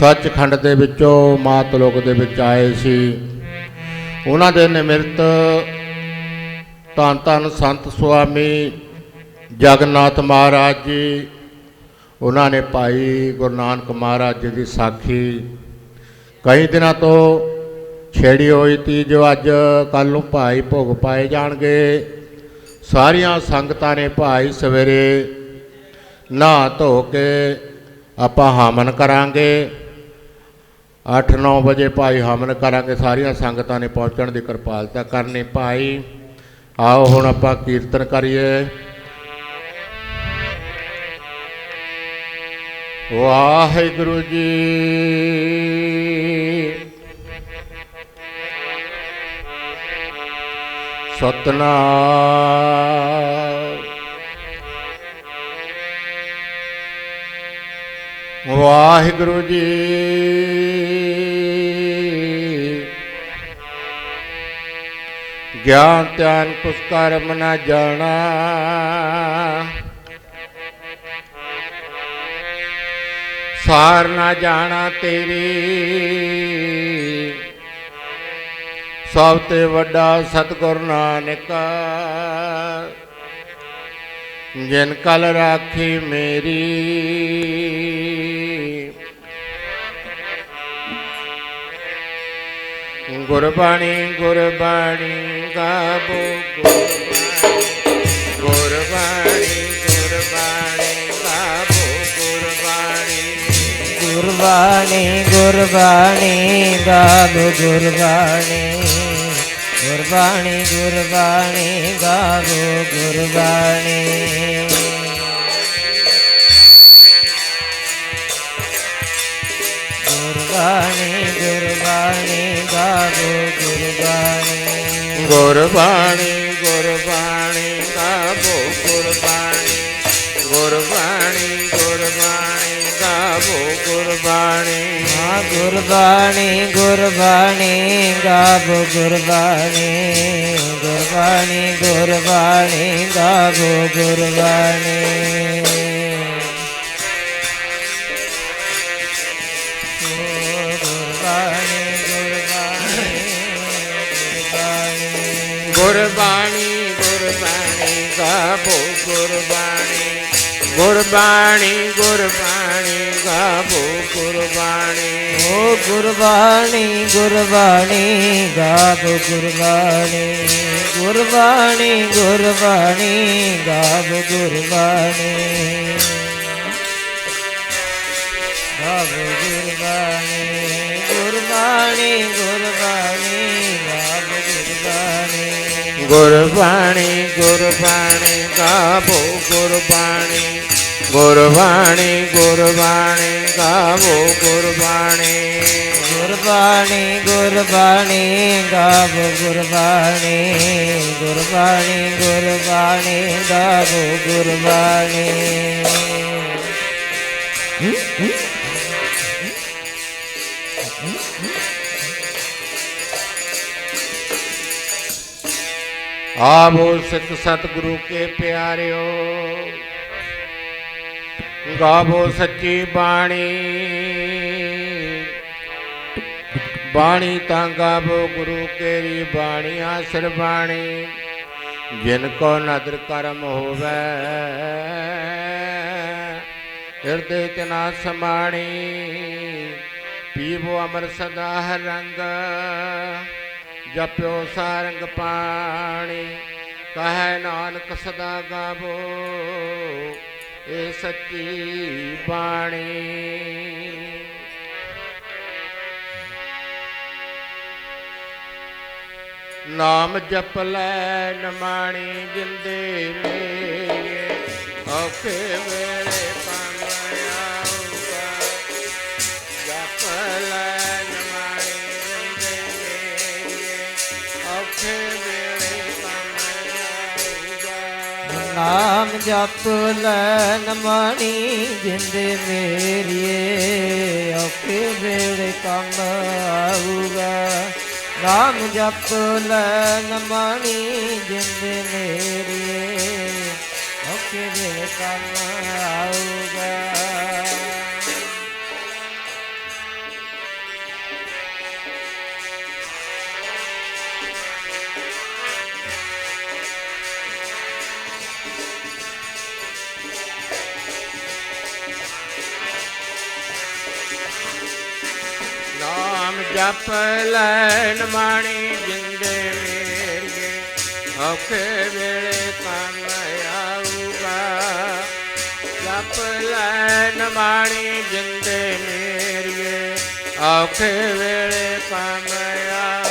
ਸੱਚਖੰਡ ਦੇ ਵਿੱਚੋਂ ਮਾਤਲੋਕ ਦੇ ਵਿੱਚ ਆਏ ਸੀ। ਉਹਨਾਂ ਦੇ ਨਿਮਿਤ ਧੰਨ ਧੰਨ ਸੰਤ ਸੁਆਮੀ ਜਗਨਨਾਥ ਮਹਾਰਾਜ ਜੀ, ਉਹਨਾਂ ਨੇ ਭਾਈ ਗੁਰੂ ਨਾਨਕ ਮਹਾਰਾਜ ਜੀ ਦੀ ਸਾਖੀ। ਕਈ ਦਿਨਾਂ ਤੋਂ ਛੇੜੀ ਹੋਈ ਤੀ ਜੋ ਅੱਜ ਕੱਲ ਨੂੰ ਭਾਈ ਭੋਗ ਪਾਏ ਜਾਣਗੇ। ਸਾਰੀਆਂ ਸੰਗਤਾਂ ਨੇ ਭਾਈ ਸਵੇਰੇ ਨਹਾ ਧੋ ਕੇ ਆਪਾਂ ਹਵਨ ਕਰਾਂਗੇ। 8-9 ਵਜੇ ਭਾਈ ਹਮਨ ਕਰਾਂਗੇ ਸਾਰੀਆਂ ਸੰਗਤਾਂ ਨੇ ਪਹੁੰਚਣ ਦੀ ਕਿਰਪਾਲਤਾ ਕਰਨੀ ਭਾਈ। ਆਓ ਹੁਣ ਆਪਾਂ ਕੀਰਤਨ ਕਰੀਏ। ਵਾਹਿਗੁਰੂ ਜੀ। ਸਤਨਾਮ। ਵਾਹਿਗੁਰੂ ਜੀ। ਗਿਆਨ, ਧਿਆਨ ਕੁਸ ਨਾ ਜਾਣਾ। ਸਾਰ ਨਾ ਜਾਣਾ ਤੇਰੀ। ਸਭ ਤੇ ਵੱਡਾ ਸਤਿਗੁਰ ਨਾਨਕ ਜਿਨ ਕਲ ਰਾਖੀ ਮੇਰੀ। ਗੁਰਬਾਣੀ ਗੁਰਬਾਣੀ ਗਾਬੋ ਗੁਰਬਾਣੀ ਗੁਰਬਾਣੀ ਗਾਬੋ ਗੁਰਬਾਣੀ। ਗੁਰਬਾਣੀ ਗੁਰਬਾਣੀ ਗਾਵੋ ਗੁਰਬਾਣੀ। ਗੁਰਬਾਣੀ ਗੁਰਬਾਣੀ ਗਾਵੋ ਗੁਰਬਾਣੀ। ਗੁਰਬਾਣੀ ਗੁਰਬਾਣੀ ਗਾਵੋ ਗੁਰਬਾਣੀ। ਗੁਰਬਾਣੀ ਗੁਰਬਾਣੀ ਗਾਵੋ ਗੁਰਬਾਣੀ। ਗੁਰਬਾਣੀ ਗੁਰਬਾਣੀ ਗਾਵੋ ਗੁਰਬਾਣੀ। ਹਾਂ ਗੁਰਬਾਣੀ ਗੁਰਬਾਣੀ ਗਾਵੋ ਗੁਰਬਾਣੀ। ਗੁਰਬਾਣੀ ਗੁਰਬਾਣੀ ਗਾਵੋ ਗੁਰਬਾਣੀ। ਗੁਰਬਾਣੀ ਗੁਰਬਾਣੀ ਗੁਰਬਾਣੀ ਗੁਰਬਾਣੀ ਗਾਵੋ ਗੁਰਬਾਣੀ। ਗੁਰਬਾਣੀ ਗੁਰਬਾਣੀ ਗਾਵੋ ਗੁਰਬਾਣੀ। ਓ ਗੁਰਬਾਣੀ ਗੁਰਬਾਣੀ ਗਾਵੋ ਗੁਰਬਾਣੀ। ਗੁਰਬਾਣੀ ਗੁਰਬਾਣੀ ਗਾਵੋ ਗੁਰਬਾਣੀ। ਗਾਵੋ ਗੁਰਬਾਣੀ ਗੁਰਬਾਣੀ ਗੁਰਬਾਣੀ ਗੁਰਬਾਣੀ ਗਾਵੋ ਗੁਰਬਾਣੀ। ਗੁਰਬਾਣੀ ਗੁਰਬਾਣੀ ਗਾਵੋ ਗੁਰਬਾਣੀ। ਗੁਰਬਾਣੀ ਗੁਰਬਾਣੀ ਗਾਵੋ ਗੁਰਬਾਣੀ। ਗੁਰਬਾਣੀ ਗੁਰਬਾਣੀ ਗਾਵੋ ਗੁਰਬਾਣੀ। ਆਵੋ ਸਿੱਖ ਸਤਿਗੁਰੂ ਕੇ ਪਿਆਰਿਓ। ਗਾਵੋ ਸੱਚੀ ਬਾਣੀ। ਬਾਣੀ ਤਾਂ ਗਾਵੋ ਗੁਰੂ ਕੇਰੀ ਬਾਣੀਆਂ ਸਰਬਾਣੀ ਜਿਨ ਕੋ ਨਦਰ ਕਰਮ ਹੋਵੇ, ਹਿਰਦੇ ਚ ਨਾ ਸਮਾਣੀ। ਪੀਵੋ ਅਮਰ ਸਦਾ ਹਰ ਰੰਗ ਜਪਿਓ ਸਾਰੰਗ ਪਾਣੀ, ਕਹੈ ਨਾਨਕ ਸਦਾ ਗਾਵੋ ਇਹ ਸੱਚੀ ਬਾਣੀ। ਨਾਮ ਜਪ ਲੈ ਨਮਾਣੀ ਜਿੰਦੇ ਮੇਰੇ ਔਖੇ ਵੇਲੇ ਨਾਮ ਜਪ ਲੈ ਨਮਾਣੀ ਜਿੰਦੇ ਮੇਰੀਏ ਔਖੇ ਵੇਲੇ ਕੰਮ ਆਊਗਾ। ਨਾਮ ਜਪ ਲੈ ਨਮਾਣੀ ਜਿੰਦੇ ਮੇਰੀਏ ਔਖੇ ਵੇਲੇ ਕੰਮ ਆਊਗਾ। ਜਪ ਲੈਣ ਮਾਣੀ ਜਿੰਦੇ ਮੇਰੀਏ, ਔਖੇ ਵੇਲੇ ਕੰਮ ਆਊਗਾ। ਜਪ ਲੈਣ ਮਾਣੀ ਜਿੰਦੇ ਮੇਰੀਏ, ਔਖੇ ਵੇਲੇ ਕੰਮ ਆਊਗਾ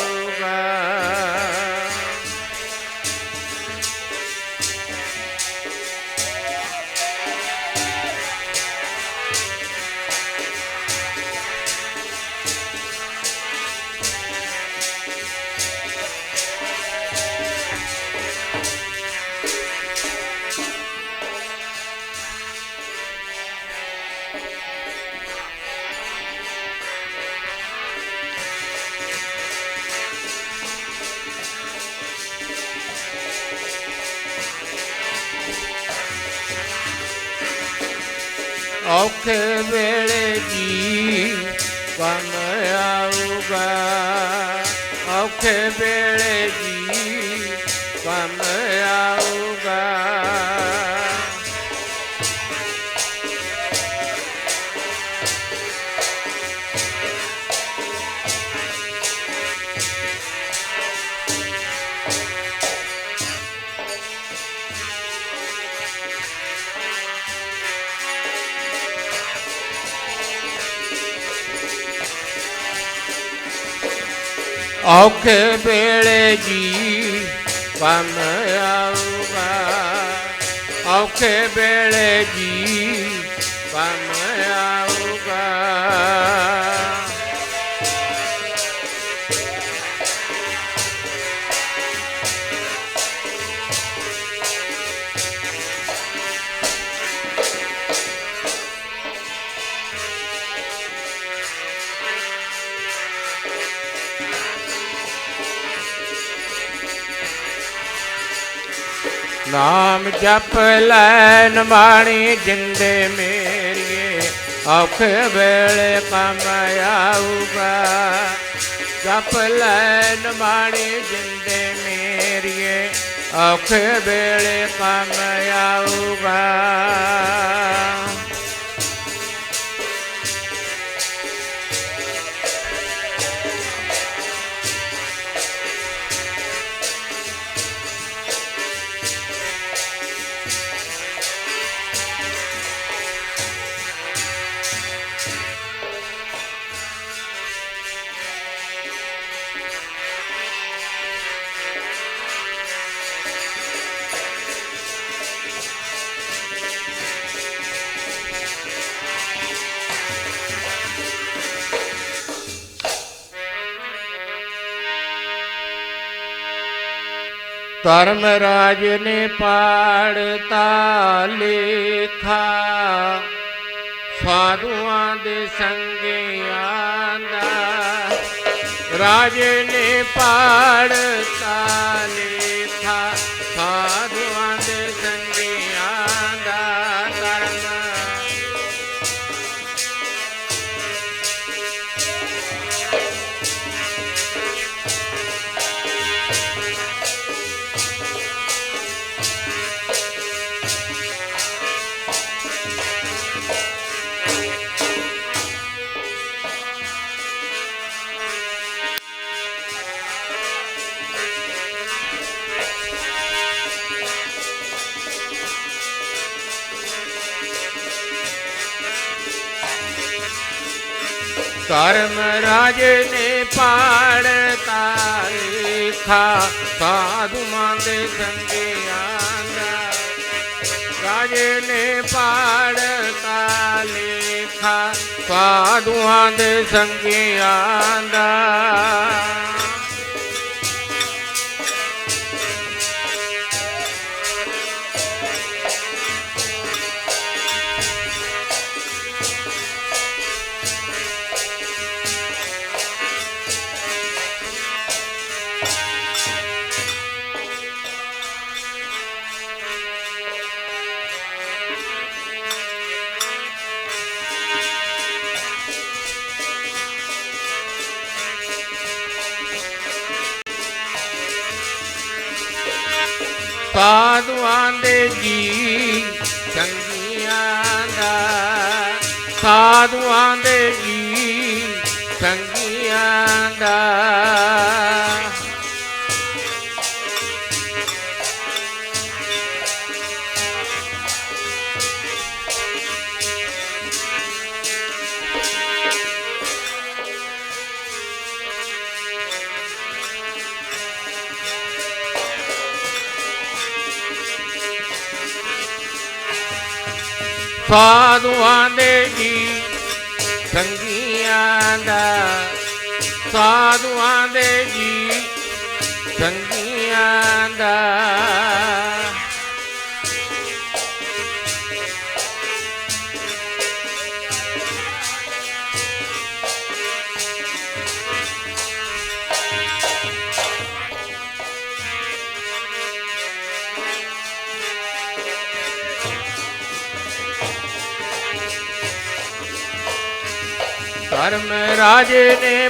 ਔਖੇ ਵੇਲੇ ਜੀ ਕੰਮ ਆਊਗਾ? ਔਖੇ ਵੇਲੇ ਔਖੇ ਵੇਲੇ ਜੀ ਕੰਮ ਆਊਗਾ ਔਖੇ ਵੇਲੇ ਜੀ ਕੰਮ ਆਊਗਾ नाम जप लाइ माणी मेरिए मरि ओले पउबा जप लाइ माणी जरि ओख़ले प ਕਰਮ ਰਾਜ ਨੇ ਪਾੜਤਾ ਲੇਖਾ ਸਾਧੂਆਂ ਦੇ ਸੰਗਿਆਂ ਦਾ ਰਾਜ ਨੇ ਪਾੜਤਾ ਲੇਖਾ ਸਾਧੂਆਂ ਦੇ ਸੰਗਿਆਂ ਦਾ ਧਰਮ ਧਰਮ ਰਾਜ ਨੇ ਪਾੜਤਾ ਲੇਖਾ ਸਾਧੂਆਂ ਦੇ ਸੰਗਿਆਂ ਦਾ ਰਾਜ ਨੇ ਪਾੜਤਾ ਲੇਖਾ ਸਾਧੂਆਂ ਦੇ ਸੰਗਿਆਂ ਦਾ ਸਾਧੂਆਂ ਦੇ ਜੀ ਸੰਗੀਆਂ ਦਾ ਸਾਧੂਆਂ ਦੇ ਸਾਧੂਆਂ ਦੇ ਜੀ ਸੰਗੀਆਂ ਦਾ ਸਾਧੂਆਂ ਦੇ ਜੀ ਸੰਗੀਆਂ ਦਾ ਧਰਮ ਰਾਜੇ ਨੇ